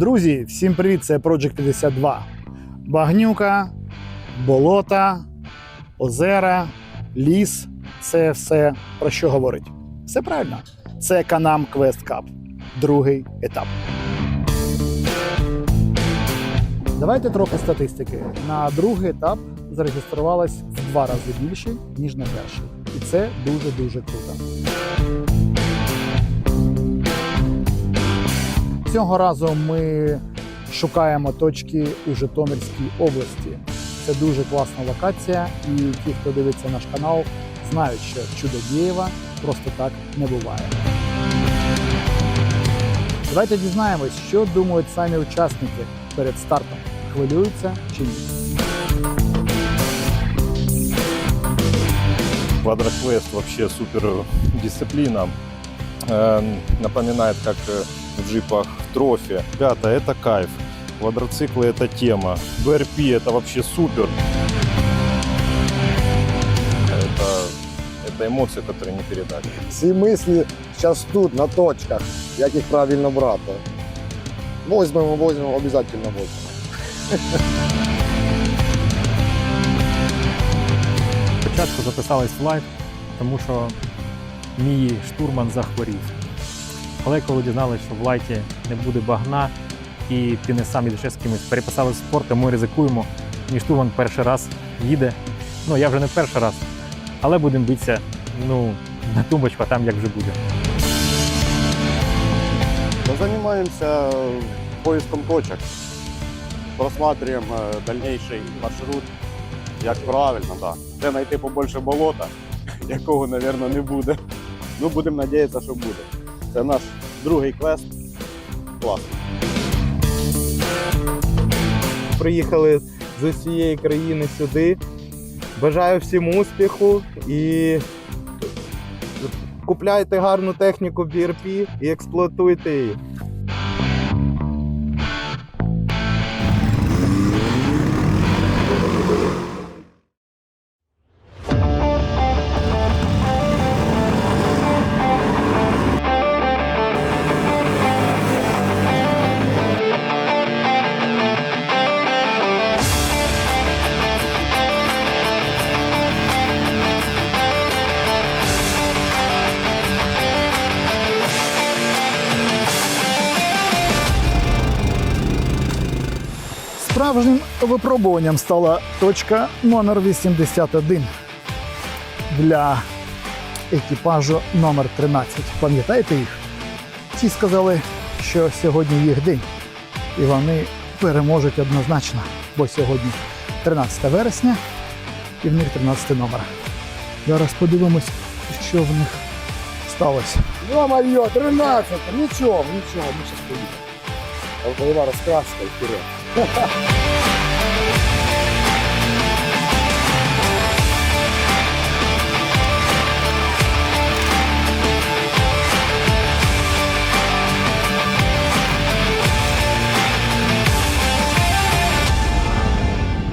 Друзі, всім привіт! Це Project 52. Багнюка, болота, озера, ліс це все про що говорить? Все правильно. Це Канам Quest Cup. Другий етап. Давайте трохи статистики. На другий етап зареєструвалось в два рази більше, ніж на перший. І це дуже-дуже круто. Цього разу ми шукаємо точки у Житомирській області. Це дуже класна локація, і ті, хто дивиться наш канал, знають, що Чудодієва просто так не буває. Давайте дізнаємось, що думають самі учасники перед стартом. Хвилюються чи ні? Квадроквест вообще супер дисциплина. Э, Напоминает, как э, в джипах трофи. Ребята, это кайф. Квадроциклы это тема. БРП это вообще супер. Это, это эмоции, которые не передать. Всі мислі зараз тут, на точках, як їх правильно брати. Возьмемо, возьмемо, обов'язково возьмемо. Спочатку записались в лайт, тому що мій штурман захворів. Але коли дізналися, що в лайті не буде багна і ти не сам їдеш з кимось, переписали спорт, і ми ризикуємо. Мій штурман перший раз їде. Ну, я вже не перший раз, але будемо битися ну, на тумбочку, а там як вже буде. Мы занимаемся поиском точек, просматриваем э, дальнейший маршрут, як правильно, да. Де знайти побольше болота, якого, мабуть, не буде. Ну, будемо надіятися, що буде. Це наш другий квест. Клас. приїхали з усієї країни сюди. Бажаю всім успіху і купляйте гарну техніку BRP і експлуатуйте її. Справжнім випробуванням стала точка номер 81 для екіпажу номер 13. Пам'ятаєте їх? Ті сказали, що сьогодні їх день, і вони переможуть однозначно, бо сьогодні 13 вересня і в них 13 номер. Зараз подивимось, що в них сталося. Ё-моё, 13! Нічого, нічого, ми зараз поїдемо. Голова розкраска і вперед.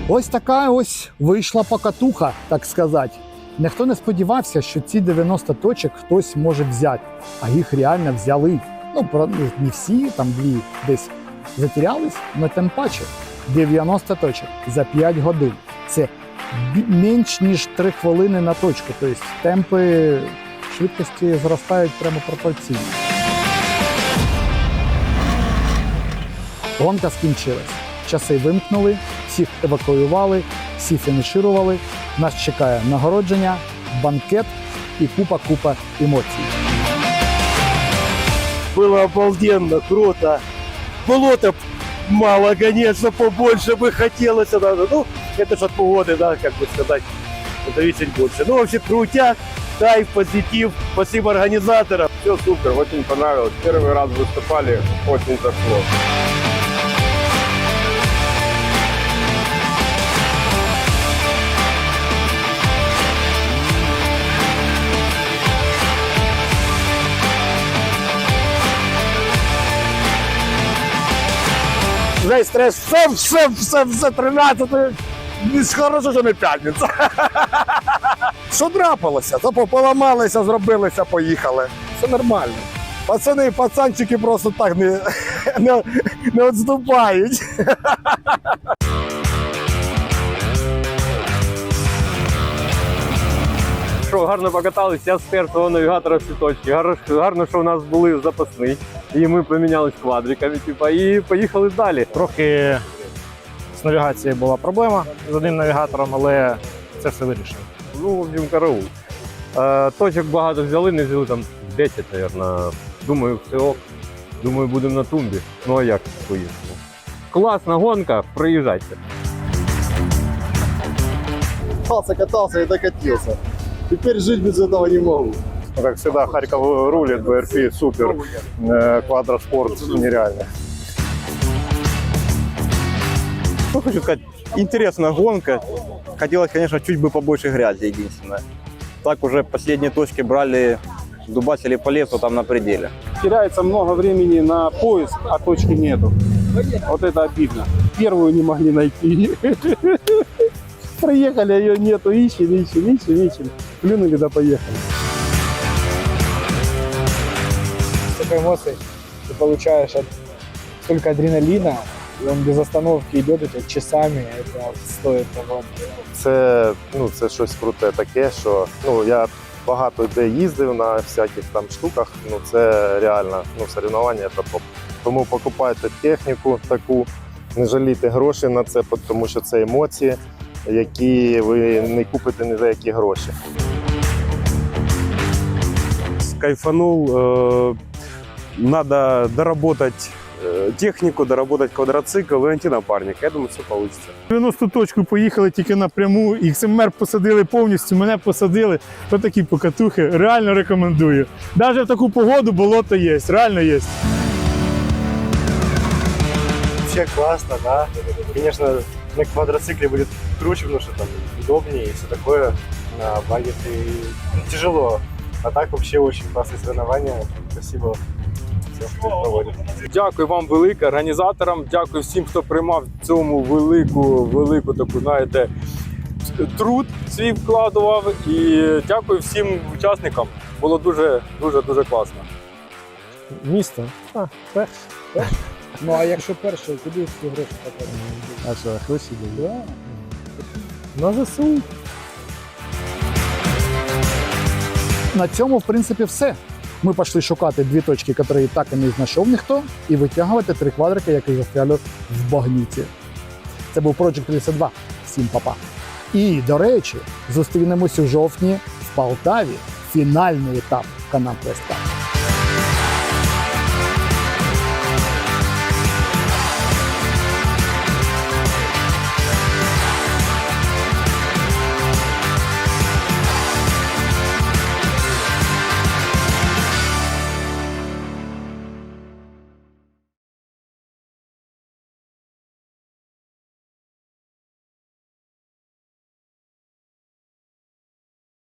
Ось така ось вийшла покатуха, так сказати. Ніхто не сподівався, що ці 90 точок хтось може взяти, а їх реально взяли. Ну, про- не всі, там дві десь затерялись, але тим паче 90 точок за 5 годин. Це менш ніж 3 хвилини на точку. Тобто темпи швидкості зростають прямо пропорційно. Гонка скінчилась. Часи вимкнули, всіх евакуювали, всі фініширували. Нас чекає нагородження, банкет і купа-купа емоцій. Было обалденно, круто. Болота мало, конечно, побольше бы хотелось. Надо. Ну, это же от погоды, да, как бы сказать, зависит больше. Ну, вообще крутяк, кайф, позитив. Спасибо организаторам. Все супер, очень понравилось. Первый раз выступали, очень зашло. Весь стресс, все, все, все, все, 13 Хорошо, що не п'ятниця. Що трапилося? То поламалися, зробилися, поїхали. Все нормально. Пацани, пацанчики просто так не, не, не відступають. Що, гарно покатались, я з першого навігатора всі точки. Гарно, що у нас були запасні, і ми помінялись квадриками, типа, і поїхали далі. Трохи з навігацією була проблема з одним навігатором, але це все вирішено. Ну, в общем, караул. Е, точок багато взяли, не взяли там 10, мабуть. Думаю, все ок. Думаю, будемо на тумбі. Ну а як поїхали? Класна гонка, приїжджайте. Катался, катался и докатился. Теперь жить без этого не могу. Ну, Как всегда, Харьков рулит, БРП супер, Э, квадроспорт нереально. Что хочу сказать, интересная гонка. Хотелось, конечно, чуть бы побольше грязи, единственное. Так уже последние точки брали, дубасили по лесу там на пределе. теряется много времени на поиск, а точки нету. Вот это обидно. Первую не могли найти. Проехали, а ее нету, ищем, ищем, ищем, ищем. Плюнули да поехали. столько эмоций ты получаешь от столько адреналина, и он без остановки идет у тебя часами, это стоит того. Це, ну, це щось круте таке, що ну, я багато де їздив на всяких там штуках. Ну, це реально ну, соревнування це топ. Тому покупайте техніку таку, не жалійте гроші на це, тому що це емоції, які ви не купите ні за які гроші. Кайфанул. э, Надо доработать э, технику, доработать квадроцикл и найти напарника. Я думаю, все получится. 90 точку поїхали тільки напряму, і XMR посадили повністю, мене посадили. Ось такі покатухи. Реально рекомендую. Навіть в таку погоду болото є, реально є. Все классно, да. Конечно, на квадроцикле будет круче, потому что там удобнее и все такое. На баге ты ну, тяжело. А так вообще очень классные соревнования. Спасибо Дякую вам велике організаторам. Дякую всім, хто приймав в цьому велику, велику таку, знаєте, труд свій вкладував. І дякую всім учасникам. Було дуже, дуже, дуже класно. Місто. А, перше. Ну а якщо перше, куди ці гроші потратили? А що, гроші Да. На ЗСУ. На цьому, в принципі, все. Ми пішли шукати дві точки, які так і не знайшов ніхто, і витягувати три квадрики, які застряли в багніці. Це був Project 32. Всім папа. І, до речі, зустрінемось у жовтні в Полтаві. Фінальний етап Канал Квеста.